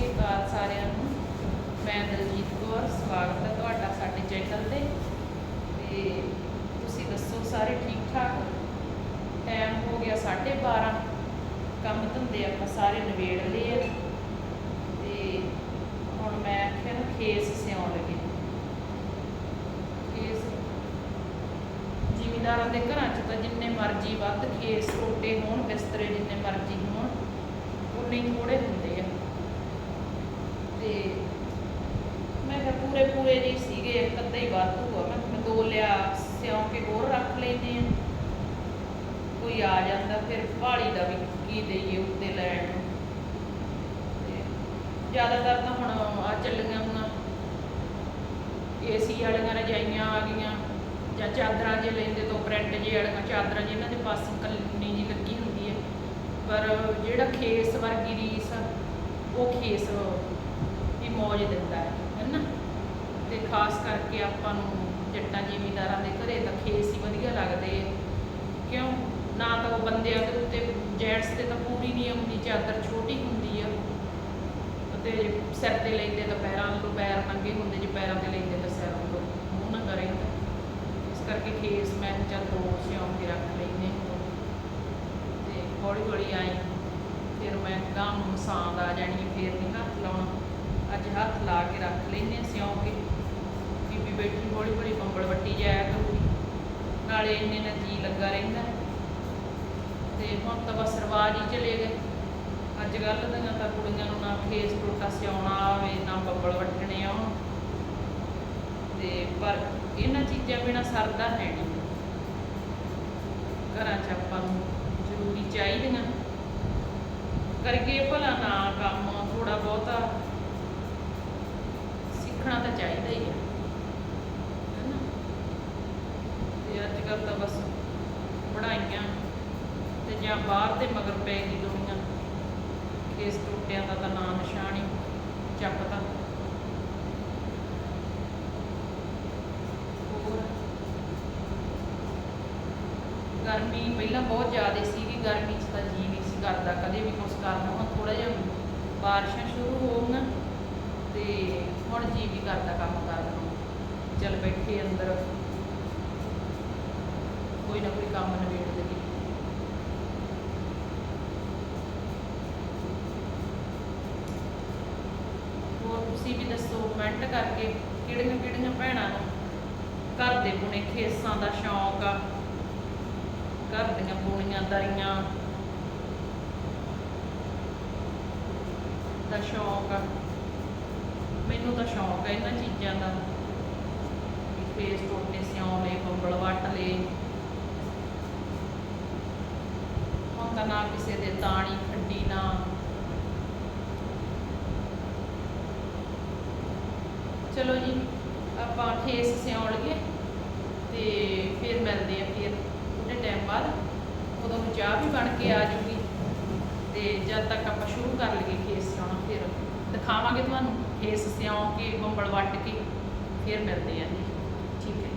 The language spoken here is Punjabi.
ਸ੍ਰੀ ਅਕਾਲ ਸਾਰਿਆਂ ਨੂੰ। ਮੈਂ ਦਲਜੀਤ ਕੌਰ, ਸਵਾਗਤ ਹੈ ਤੁਹਾਡਾ ਸਾਡੇ ਚੈਨਲ ਤੇ। ਤੇ ਤੁਸੀਂ ਦੱਸੋ, ਸਾਰੇ ਠੀਕ ਠਾਕ ਟਾਈਮ ਹੋ ਗਿਆ 12:30 ਕੰਮ ਧੰਦੇ ਆਪਾਂ ਸਾਰੇ ਨਿਬੇੜ ਲਏ ਆ। ਤੇ ਹੁਣ ਮੈਂ ਆਖਿਆ ਨਾ, ਖੇਸ ਸਿਉਣ ਲੱਗੇ। ਖੇਸ ਜ਼ਿਮੀਦਾਰਾਂ ਦੇ ਘਰਾਂ 'ਚ ਤਾਂ ਜਿੰਨੇ ਮਰਜ਼ੀ ਵੱਧ ਖੇਸ ਟੋਟੇ ਹੋਣ, ਬਿਸਤਰੇ ਜਿੰਨੇ ਮਰਜ਼ੀ ਹੋਣ, ਉਨੇ ਥੋੜੇ ਹੁੰਦੇ ਆ। ਤੇ ਮੈਂ ਕਿਹਾ ਪੂਰੇ ਪੂਰੇ ਜੀ ਸੀਗੇ, ਇੱਕ ਅੱਧਾ ਹੀ ਵਾਧੂ ਆ। ਮੈਂ ਮੈਂ ਦੋ ਲਿਆ, ਸਿਉਂ ਕੇ ਹੋਰ ਰੱਖ ਲੈਂਦੇ ਆ। ਕੋਈ ਆ ਜਾਂਦਾ, ਫਿਰ ਭਾਲੀ ਦਾ ਵੀ ਕੀ ਦੇਈਏ ਉੱਤੇ ਲੈਣ ਨੂੰ। ਜ਼ਿਆਦਾਤਰ ਤਾਂ ਹੁਣ ਆ ਚੱਲੀਆਂ ਹੁਣ ਏਸੀ ਵਾਲੀਆਂ ਰਜਾਈਆਂ ਆ ਗਈਆਂ। ਜਾਂ ਚਾਦਰਾਂ ਜੇ ਲੈਂਦੇ ਤੋਂ ਪ੍ਰਿੰਟ ਜੇ ਵਾਲੀਆਂ, ਚਾਦਰਾਂ ਜਿਹਨਾਂ ਦੇ ਪਾਸੇ ਕੱਲਨੀ ਜੀ ਲੱਗੀ ਹੁੰਦੀ ਹੈ ਪਰ ਜਿਹੜਾ ਖੇਸ ਵਰਗੀ ਰੀਸ ਉਹ ਖੇਸ ਵੀ ਮੌਜ ਦਿੰਦਾ ਹੈ ਹੈਨਾ? ਤੇ ਖਾਸ ਕਰਕੇ ਆਪਾਂ ਨੂੰ ਜੱਟਾਂ ਜ਼ਿਮੀਂਦਾਰਾਂ ਦੇ ਘਰੇ ਤਾਂ ਖੇਸ ਹੀ ਵਧੀਆ ਲੱਗਦੇ ਕਿਉਂ? ਨਾ ਤਾਂ ਉਹ ਬੰਦਿਆਂ ਦੇ ਉੱਤੇ ਜੈਂਟਸ ਤੇ ਤਾਂ ਪੂਰੀ ਨਹੀਂ ਆਉਂਦੀ ਚਾਦਰ ਛੋਟੀ ਹੁੰਦੀ ਆ। ਤੇ ਸਿਰ ਤੇ ਲੈਂਦੇ ਤਾਂ ਪੈਰਾਂ ਨੂੰ ਪੈਰ ਨੰਗੇ ਹੁੰਦੇ ਜੇ ਪੈਰਾਂ ਤੇ ਲੈਂਦੇ ਤਾਂ ਸਿਰ ਨੂੰ ਮੂੰਹ ਨਾ ਕਰੇ। ਇਸ ਕਰਕੇ ਖੇਸ ਮੈਂ ਕਿਹਾ ਚੱਲ ਦੋ ਸਿਉਂ ਕੇ ਰੱਖ ਲੈਂਦੇ ਹਾਂ। ਤੇ ਹੌਲੀ ਹੌਲੀ ਆਈ ਫਿਰ ਮੈਂ ਗਾਂ ਨੂੰ ਮਸਾਂਦ ਆ ਜਾਣੀ ਹੈ, ਫਿਰ ਨਹੀਂ ਹੱਥ ਲਾਉਣਾ। ਅੱਜ ਹੱਥ ਲਾ ਕੇ ਰੱਖ ਲੈਂਦੇ ਹਾਂ ਸਿਉਂ ਕੇ। ਬੀਬੀ ਬੈਠੀ ਹੌਲੀ ਹੌਲੀ ਕੰਬਲ ਵੱਟੀ ਜਾਇਆ ਕਰੂਗੀ। ਨਾਲੇ ਇੰਨੇ ਨਾਲ ਜੀ ਲੱਗਾ ਰਹਿੰਦਾ ਤੇ ਹੁਣ ਤਾਂ ਬਸ ਰਿਵਾਜ ਹੀ ਚਲੇ ਗਏ। ਅੱਜ ਕੱਲ੍ਹ ਦੀਆਂ ਤਾਂ ਕੁੜੀਆਂ ਨੂੰ ਨਾ ਫੇਸ ਟੋਟਾ ਸਿਉਣਾ ਆਵੇ, ਨਾ ਬੱਬਲ ਵੱਟਣੇ ਆਉਣ। ਤੇ ਪਰ ਇਹਨਾਂ ਚੀਜ਼ਾਂ ਬਿਨਾ ਸਰਦਾ ਹੈ ਨਹੀਂ। ਘਰਾਂ 'ਚ ਆਪਾਂ ਨੂੰ ਜ਼ਰੂਰੀ ਚਾਹੀਦੀਆਂ। ਕਰਕੇ ਭਲਾ ਨਾ ਕੰਮ ਥੋੜਾ ਬਹੁਤਾ ਚਾਹੀਦਾ ਹੀ ਹੈ। ਹੈਨਾ ਤੇ ਅੱਜ ਕੱਲ੍ਹ ਤਾਂ ਬਸ ਪੜ੍ਹਾਈਆਂ ਤੇ ਜਾਂ ਬਾਹਰ ਦੇ ਮਗਰ ਪੈ ਗਈ ਦੁਨੀਆ। ਕੇਸ ਟੋਟਿਆਂ ਦਾ ਤਾਂ ਨਾਂ ਨਿਸ਼ਾਨ ਹੀ ਚੱਕਦਾ। ਗਰਮੀ ਪਹਿਲਾਂ ਬਹੁਤ ਜ਼ਿਆਦਾ ਸੀਗੀ, ਗਰਮੀ 'ਚ ਤਾਂ ਜੀ ਨਹੀਂ ਸੀ ਕਰਦਾ, ਕਦੇ ਵੀ ਕੁਛ ਕਰਨਾ ਹੁਣ ਥੋੜਾ ਜਿਹਾ ਬਾਰਿਸ਼ਾਂ ਸ਼ੁਰੂ ਤੇ ਹੁਣ ਜੀ ਵੀ ਕਰਦਾ ਕੰਮ ਕਰਨ ਨੂੰ। ਚੱਲ ਬੈਠੇ ਅੰਦਰ। ਕੋਈ ਨਾ ਕੋਈ ਕੰਮ ਨਿਬੇੜ ਲਈਏ ਹੋਰ ਤੁਸੀਂ ਵੀ ਦੱਸੋ ਕਮੈਂਟ ਕਰਕੇ ਕਿਹੜੀਆਂ ਕਿਹੜੀਆਂ ਭੈਣਾਂ ਨੂੰ ਘਰ ਦੇ ਬੁਣੇ ਖੇਸਾਂ ਦਾ ਸ਼ੌਂਕ ਆ? ਘਰ ਦੀਆਂ ਬੁਣੀਆਂ ਦਰੀਆਂ ਦਾ ਸ਼ੌਂਕ ਆ? ਮੈਨੂੰ ਤਾਂ ਸ਼ੌਂਕ ਹੈ ਇਹਨਾਂ ਚੀਜ਼ਾਂ ਦਾ। ਫੇਸ ਟੋਟੇ ਸਿਉਂ ਲਏ ਕੰਬਲ ਵੱਟ ਲਏ ਹੁਣ ਤਾਂ ਨਾ ਕਿਸੇ ਦੇ ਤਾਣੀ ਖੱਡੀ ਨਾ। ਚਲੋ ਜੀ, ਆਪਾਂ ਖੇਸ ਸਿਉਣ ਲਈਏ ਤੇ ਫਿਰ ਮਿਲਦੇ ਆ ਫਿਰ ਥੋੜੇ ਟਾਈਮ ਬਾਅਦ। ਉਦੋਂ ਚਾਹ ਵੀ ਬਣ ਕੇ ਆ ਜੂਗੀ ਤੇ ਜਦ ਤੱਕ ਆਪਾਂ ਸ਼ੁਰੂ ਕਰ ਲਈਏ ਖੇਸ ਸਿਉਣਾ ਫਿਰ। ਦਿਖਾਵਾਂਗੇ ਤੁਹਾਨੂੰ ਖੇਸ ਸਿਉਂ ਕੇ ਬੰਬਲ ਵੱਟ ਕੇ ਫਿਰ ਮਿਲਦੇ ਆ ਜੀ। ਠੀਕ ਹੈ